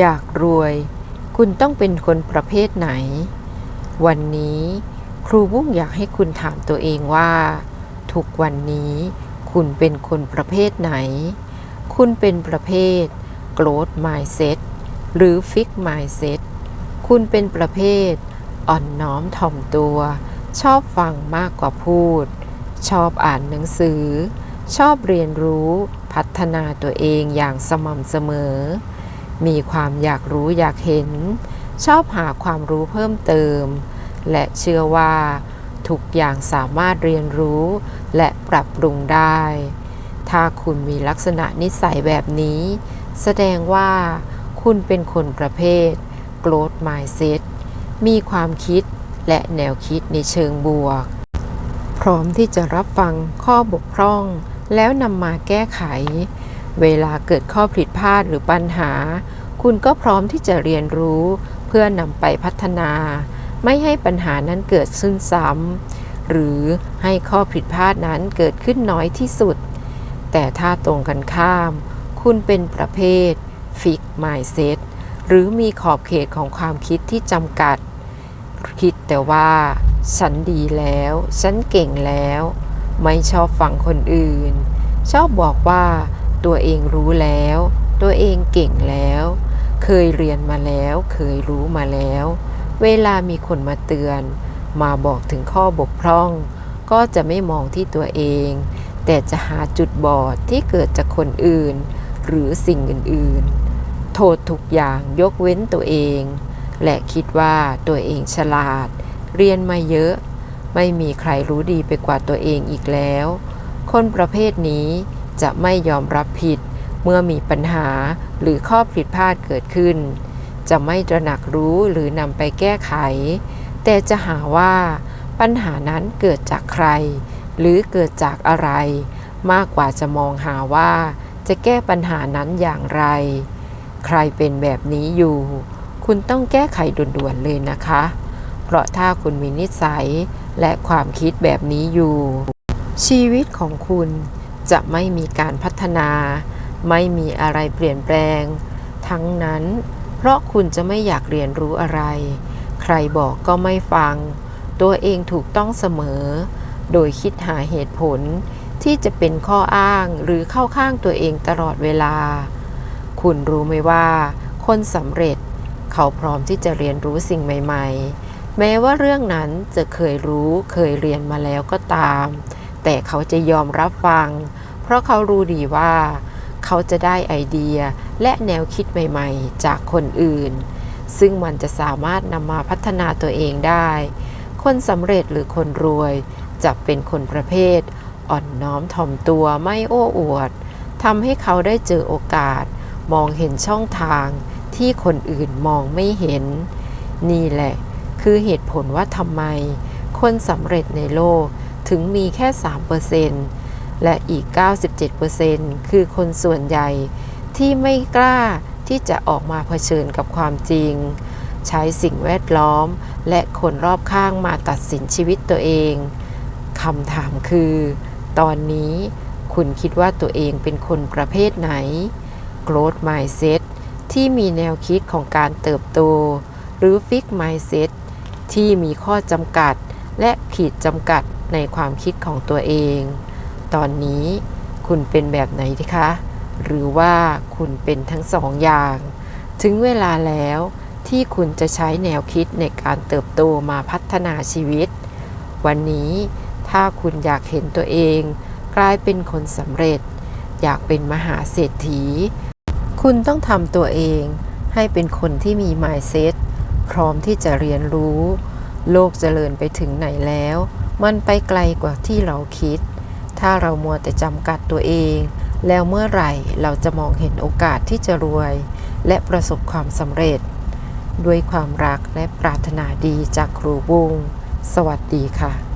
อยากรวย คุณต้องเป็นคนประเภทไหน วันนี้ครูบุ้งอยากให้คุณถามตัวเองว่า ทุกวันนี้ คุณเป็นคนประเภทไหน คุณเป็นประเภท growth mindset หรือ fix mindset คุณเป็นประเภท อ่อนน้อมถ่อมตัว ชอบฟังมากกว่าพูด ชอบอ่านหนังสือ ชอบเรียนรู้พัฒนาตัวเองอย่างสม่ำเสมอ มีความอยากรู้อยากเห็น ชอบหาความรู้เพิ่มเติม และเชื่อว่า ทุกอย่างสามารถเรียนรู้และปรับปรุงได้ ถ้าคุณมีลักษณะนิสัยแบบนี้ แสดงว่า คุณเป็นคนประเภท growth mindset มีความคิดและแนวคิดในเชิงบวก พร้อมที่จะรับฟังข้อบกพร่อง แล้วนำมาแก้ไข เวลาเกิดข้อผิดพลาดหรือปัญหา คุณก็พร้อมที่จะเรียนรู้เพื่อนำไปพัฒนา ไม่ให้ปัญหานั้นเกิดขึ้นซ้ำหรือให้ข้อผิดพลาดนั้นเกิดขึ้นน้อยที่สุด แต่ถ้าตรงกันข้าม คุณเป็นประเภทฟิก mindset หรือมีขอบเขตของความคิดที่จำกัด คิดแต่ว่า ฉันดีแล้ว ฉันเก่งแล้ว ไม่ชอบฟังคนอื่น ชอบบอกว่า ตัวเองรู้แล้ว ตัวเองเก่งแล้ว เคยเรียนมาแล้ว เคยรู้มาแล้ว เวลามีคนมาเตือน มาบอกถึงข้อบกพร่อง ก็จะไม่มองที่ตัวเอง แต่จะหาจุดบอดที่เกิดจากคนอื่น หรือสิ่งอื่นๆ โทษทุกอย่างยกเว้นตัวเอง และคิดว่าตัวเองฉลาด เรียนมาเยอะ ไม่มีใครรู้ดีไปกว่าตัวเองอีกแล้ว คนประเภทนี้ จะไม่ยอมรับผิด เมื่อมีปัญหาหรือข้อผิดพลาดเกิดขึ้น จะไม่ตระหนักรู้หรือนำไปแก้ไข แต่จะหาว่าปัญหานั้นเกิดจากใคร หรือเกิดจากอะไร มากกว่าจะมองหาว่า จะแก้ปัญหานั้นอย่างไร ใครเป็นแบบนี้อยู่ คุณต้องแก้ไขด่วนๆเลยนะคะ เพราะถ้าคุณมีนิสัยและความคิดแบบนี้อยู่ ชีวิตของคุณ จะไม่มีการพัฒนา ไม่มีอะไรเปลี่ยนแปลง ทั้งนั้น เพราะคุณจะไม่อยากเรียนรู้อะไร ใครบอกก็ไม่ฟัง ตัวเองถูกต้องเสมอ โดยคิดหาเหตุผลที่จะเป็นข้ออ้างหรือเข้าข้างตัวเองตลอดเวลา คุณรู้ไหมว่า คนสำเร็จเขาพร้อมที่จะเรียนรู้สิ่งใหม่ ๆ แม้ว่าเรื่องนั้นจะเคยรู้เคยเรียนมาแล้วก็ตาม แต่เขาจะยอมรับฟัง เพราะเขารู้ดีว่า เขาจะได้ไอเดียและแนวคิดใหม่ๆ จากคนอื่น ซึ่งมันจะสามารถนำมาพัฒนาตัวเองได้ คนสำเร็จหรือคนรวย จะเป็นคนประเภท อ่อนน้อมถ่อมตัวไม่โอ้อวดทำให้เขาได้เจอโอกาส มองเห็นช่องทางที่คนอื่นมองไม่เห็น นี่แหละ คือเหตุผลว่าทำไม คนสำเร็จในโลก ถึงมีแค่ 3%และอีก 97%คือคนส่วนใหญ่ที่ไม่กล้าที่จะออกมาเผชิญกับความจริง ใช้สิ่งแวดล้อม และคนรอบข้างมาตัดสินชีวิตตัวเองคำถามคือ ตอนนี้คุณคิดว่าตัวเองเป็นคนประเภทไหน growth mindset ที่มีแนวคิดของการเติบโต หรือ fixed mindset ที่มีข้อจำกัดและขีดจำกัด ในความคิดของตัวเอง ตอนนี้คุณเป็นแบบไหนดีคะ หรือว่าคุณเป็นทั้งสองอย่าง ถึงเวลาแล้วที่คุณจะใช้แนวคิดในการเติบโตมาพัฒนาชีวิต วันนี้ถ้าคุณอยากเห็นตัวเอง กลายเป็นคนสำเร็จ อยากเป็นมหาเศรษฐี คุณต้องทำตัวเองให้เป็นคนที่มี mindset พร้อมที่จะเรียนรู้ โลกเจริญไปถึงไหนแล้ว มันไปไกลกว่าที่เราคิด ถ้าเรามัวแต่จำกัดตัวเอง แล้วเมื่อไหร่เราจะมองเห็นโอกาสที่จะรวย และประสบความสำเร็จ ด้วยความรักและปรารถนาดีจากครูบุงสวัสดีค่ะ